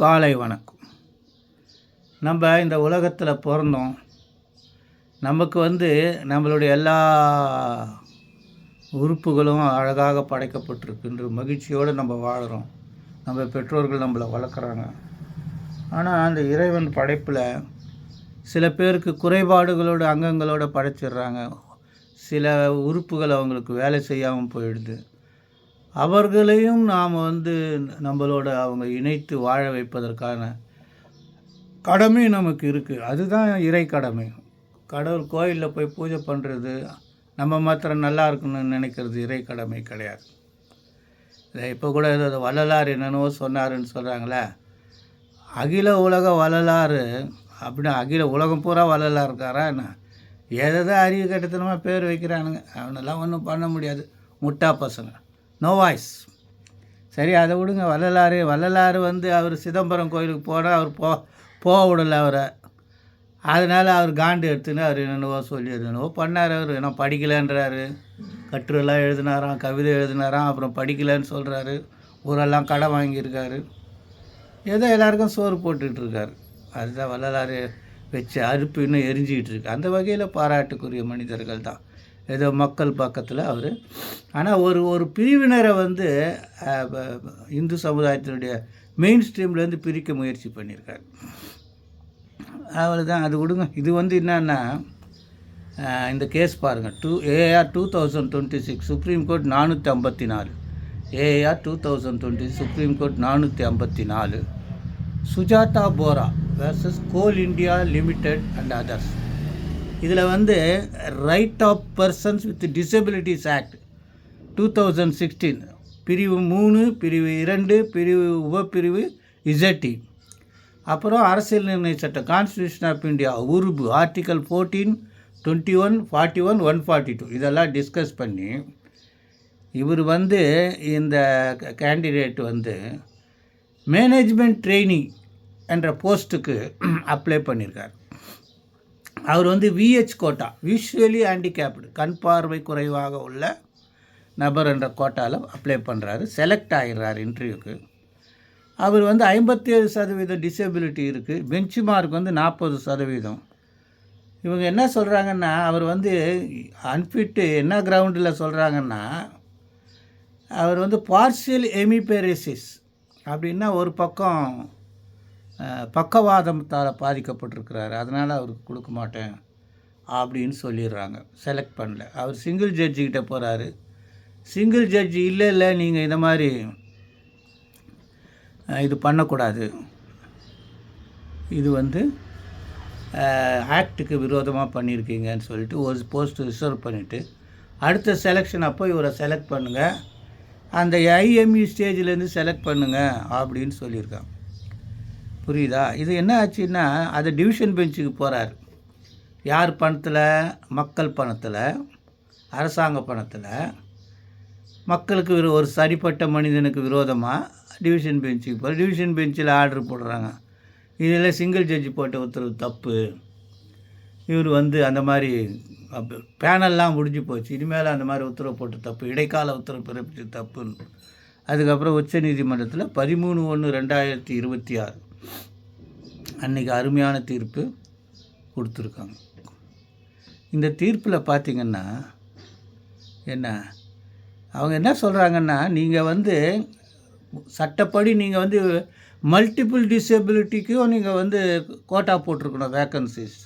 காலை வணக்கம். நம்ம இந்த உலகத்தில் பிறந்தோம். நமக்கு வந்து நம்மளுடைய எல்லா உறுப்புகளும் அழகாக படைக்கப்பட்டிருக்குன்ற மகிழ்ச்சியோடு நம்ம வாழ்கிறோம் நம்ம பெற்றோர்கள் நம்மளை வளர்க்குறாங்க. ஆனால் அந்த இறைவன் படைப்பில் சில பேருக்கு குறைபாடுகளோட அங்கங்களோட படைச்சிடுறாங்க. சில உறுப்புகள் அவங்களுக்கு வேலை செய்யாமல் போயிடுது. அவர்களையும் நாம் வந்து நம்மளோட அவங்க இணைத்து வாழ வைப்பதற்கான கடமை நமக்கு இருக்குது அதுதான் இறை கடமை. கடவுள் கோயிலில் போய் பூஜை பண்ணுறது நம்ம மாத்திரம் நல்லா இருக்கணும்னு நினைக்கிறது இறை கடமை கிடையாது. இதை இப்போ கூட ஏதோ வள்ளலார் என்னென்னவோ சொன்னாருன்னு சொல்கிறாங்களே அகில உலக வள்ளலாறு அப்படின்னு அகில உலகம் பூரா வள்ளலாக இருக்காரா என்ன? ஏதோ அறிவு கட்டத்தனமாக பேர் வைக்கிறானுங்க. அவனெல்லாம் ஒன்றும் பண்ண முடியாது. முட்டா பசங்க. நோ வாய்ஸ் சரி அதை விடுங்க. வள்ளலாறு வள்ளலாறு வந்து அவர் சிதம்பரம் கோயிலுக்கு போனால் அவர் போ போக விடல அவரை. அதனால் அவர் காண்டு எடுத்துன்னு அவர் என்னென்னவோ சொல்லி என்னவோ பண்ணார் அவர். என்ன படிக்கலைன்றாரு. கட்டுரைலாம் எழுதினாராம் கவிதை எழுதினாராம் அப்புறம் படிக்கலைன்னு சொல்கிறாரு ஊரெல்லாம் கடன் வாங்கியிருக்காரு. ஏதோ எல்லாருக்கும் சோறு போட்டுட்ருக்காரு அதுதான் வள்ளலாறு வச்சு அறுப்பு இன்னும் எரிஞ்சிக்கிட்டு இருக்கு அந்த வகையில் பாராட்டுக்குரிய மனிதர்கள் தான் ஏதோ மக்கள் பக்கத்தில் அவர். ஆனால் ஒரு ஒரு பிரிவினரை வந்து இந்து சமுதாயத்தினுடைய மெயின் ஸ்ட்ரீம்லேருந்து பிரிக்க முயற்சி பண்ணியிருக்காரு அவ்வளோதான் அது விடுங்க. இது வந்து என்னன்னா இந்த கேஸ் பாருங்கள் two AR two thousand twenty six Supreme Court நானூற்றி ஐம்பத்தி நாலு. AR two thousand twenty Supreme Court நானூற்றி ஐம்பத்தி நாலு. Sujata Bora versus Coal India Limited and others இதில் வந்து right of persons with disabilities act two thousand sixteen பிரிவு மூணு பிரிவு இரண்டு பிரிவு உபப்பிரிவு இசட்டி அப்புறம் அரசியல் நிர்ணய சட்டம் கான்ஸ்டியூஷன் ஆஃப் இந்தியா உருபு article fourteen twenty one forty one one forty two இதெல்லாம் டிஸ்கஸ் பண்ணி இவர் வந்து இந்த கேண்டிடேட் வந்து மேனேஜ்மெண்ட் ட்ரெயினிங் என்ற போஸ்ட்டுக்கு அப்ளை பண்ணியிருக்கார். அவர் வந்து விஹெச் கோட்டா விஷுவலி ஹேண்டிகேப்டு கண் பார்வை குறைவாக உள்ள நபர் என்ற கோட்டாவில் அப்ளை பண்ணுறாரு செலக்ட் ஆகிடுறார் இன்டர்வியூக்கு அவர் வந்து ஐம்பத்தேழு சதவீதம் டிசபிலிட்டி இருக்குது பெஞ்ச் மார்க் வந்து நாற்பது சதவீதம். இவங்க என்ன சொல்கிறாங்கன்னா அவர் வந்து அன்ஃபிட்டு என்ன கிரவுண்டில் சொல்கிறாங்கன்னா அவர் வந்து பார்சியல் எமிபெரிசிஸ் அப்படின்னா ஒரு பக்கம் பக்கவாதத்தால் பாதிக்கப்பட்டிருக்கிறாரு. அதனால் அவருக்கு கொடுக்க மாட்டேன் அப்படின்னு சொல்லிடுறாங்க. செலக்ட் பண்ணல. அவர் சிங்கிள் ஜட்ஜிக்கிட்ட போகிறாரு சிங்கிள் ஜட்ஜி இல்லை இல்லை நீங்கள் இந்த மாதிரி இது பண்ணக்கூடாது. இது வந்து ஆக்டுக்கு விரோதமாக பண்ணியிருக்கீங்கன்னு சொல்லிட்டு ஒரு போஸ்ட் ரிசர்வ் பண்ணிவிட்டு அடுத்த செலெக்ஷன் அப்போ இவரை செலக்ட் பண்ணுங்கள் அந்த ஐஎம்இ ஸ்டேஜ்லேருந்து செலக்ட் பண்ணுங்கள் அப்படின்னு சொல்லியிருக்காங்க. புரியுதா? இது என்ன ஆச்சுன்னா அது டிவிஷன் பெஞ்சுக்கு போகிறார் யார் பணத்தில்? மக்கள் பணத்தில். அரசாங்க பணத்தில். மக்களுக்கு விரோ- ஒரு சரிப்பட்ட மனிதனுக்கு விரோதமாக டிவிஷன் பெஞ்சுக்கு போகிற டிவிஷன் பெஞ்சில் ஆர்டர் போடுறாங்க. இதில் சிங்கிள் ஜட்ஜி போட்ட உத்தரவு தப்பு. இவர் வந்து அந்த மாதிரி பேனல்லாம் முடிஞ்சு போச்சு. இனிமேல் அந்த மாதிரி உத்தரவு போட்டு தப்பு. இடைக்கால உத்தரவு பிறப்பிச்சு தப்புன்னு. அதுக்கப்புறம் உச்சநீதிமன்றத்தில் பதிமூணு ஒன்று ரெண்டாயிரத்தி இருபத்தி ஆறு. அன்றைக்கி அருமையான தீர்ப்பு கொடுத்துருக்காங்க. இந்த தீர்ப்பில் பார்த்தீங்கன்னா என்ன? அவங்க என்ன சொல்கிறாங்கன்னா நீங்கள் வந்து சட்டப்படி நீங்கள் வந்து மல்டிபிள் டிசபிலிட்டிக்கும் நீங்கள் வந்து கோட்டா போட்டிருக்கணும் வேக்கன்சிஸ்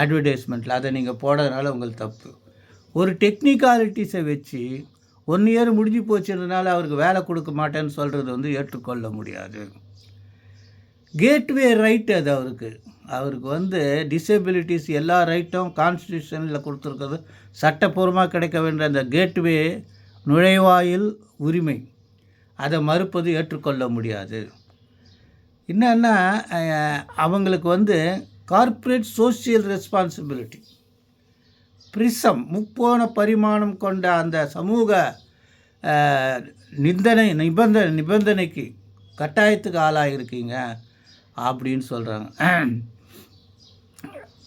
அட்வர்டைஸ்மெண்ட்டில் அதை நீங்கள் போடுறதுனால உங்களுக்கு தப்பு. ஒரு டெக்னிக்காலிட்டிஸை வச்சு ஒன் இயர் முடிஞ்சு போச்சுன்றதுனால அவருக்கு வேலை கொடுக்க மாட்டேன்னு சொல்கிறது வந்து ஏற்றுக்கொள்ள முடியாது. கேட்வே ரைட் அது அவருக்கு. அவருக்கு வந்து டிசபிலிட்டிஸ் எல்லா ரைட்டும் கான்ஸ்டியூஷனில் கொடுத்துருக்கிறது. சட்டப்பூர்வமாக கிடைக்க வேண்டிய அந்த கேட்வே நுழைவாயில் உரிமை. அதை மறுப்பது ஏற்றுக்கொள்ள முடியாது. என்னன்னா அவங்களுக்கு வந்து கார்ப்பரேட் சோஷியல் ரெஸ்பான்சிபிலிட்டி பிரிசம் முப்போன பரிமாணம் கொண்ட அந்த சமூக நிந்தனை நிபந்தனை நிபந்தனைக்கு கட்டாயத்துக்கு ஆளாகிருக்கீங்க அப்படின்னு சொல்கிறாங்க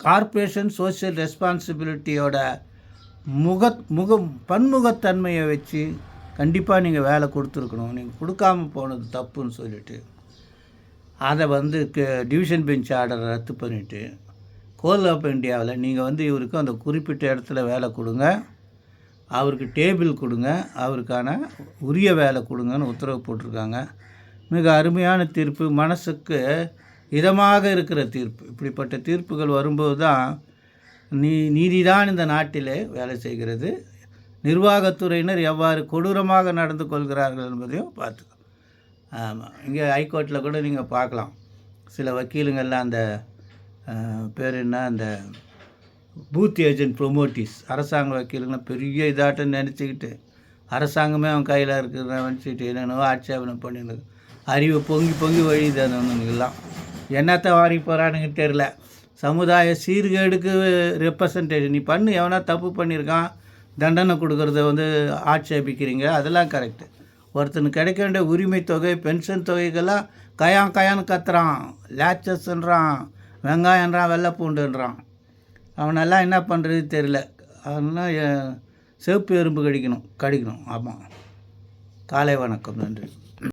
கார்ப்பரேஷன் சோஷியல் ரெஸ்பான்சிபிலிட்டியோட முக முக பன்முகத்தன்மையை வச்சு கண்டிப்பாக நீங்கள் வேலை கொடுத்துருக்கணும். நீங்கள் கொடுக்காம போனது தப்புன்னு சொல்லிவிட்டு அதை வந்து டிவிஷன் பெஞ்ச் ஆர்டரை ரத்து பண்ணிவிட்டு கோல் ஆஃப் இந்தியாவில் நீங்கள் வந்து இவருக்கு அந்த குறிப்பிட்ட இடத்துல வேலை கொடுங்க. அவருக்கு டேபிள் கொடுங்க. அவருக்கான உரிய வேலை கொடுங்கன்னு உத்தரவு போட்டிருக்காங்க. மிக அருமையான தீர்ப்பு மனசுக்கு இதமாக இருக்கிற தீர்ப்பு. இப்படிப்பட்ட தீர்ப்புகள் வரும்போது தான் நீ நீதிதான் இந்த நாட்டிலே வேலை செய்கிறது. நிர்வாகத்துறையினர் எவ்வாறு கொடூரமாக நடந்து கொள்கிறார்கள் என்பதையும் பார்த்து. ஆமாம் இங்கே ஹைகோர்ட்டில் கூட நீங்கள் பார்க்கலாம். சில வக்கீலுங்கள்லாம் அந்த பேர் என்ன? அந்த பூத் ஏஜென்ட் ப்ரொமோட்டிஸ். அரசாங்க வக்கீலுங்கன்னா பெரிய இதாட்டம் நினச்சிக்கிட்டு அரசாங்கமே அவன் கையில் இருக்கிற நினச்சிக்கிட்டு என்னென்னவோ ஆட்சேபனை பண்ணிட்டு அறிவு பொங்கி பொங்கி வழியுது அவனுங்கெல்லாம் என்னத்தை வாரி போகிறானுங்க தெரில சமுதாய சீர்கேடுக்கு ரெப்ரசன்டேஷன் நீ பண்ணு எவனா தப்பு பண்ணியிருக்கான் தண்டனை கொடுக்கறத வந்து ஆட்சேபிக்கிறீங்க அதெல்லாம் கரெக்டு ஒருத்தனுக்கு கிடைக்க வேண்டிய உரிமை தொகை பென்ஷன் தொகைக்கெல்லாம் கயான் கயான்னு கத்துறான். லேச்சஸ்ன்றான் வெங்காயன்றான் வெள்ளைப்பூண்டுன்றான். அவனெல்லாம் என்ன பண்ணுறது தெரில அதனால் செவப்பு எறும்பு கடிக்கணும் கடிக்கணும். ஆமாம். காலை வணக்கம் நன்றி.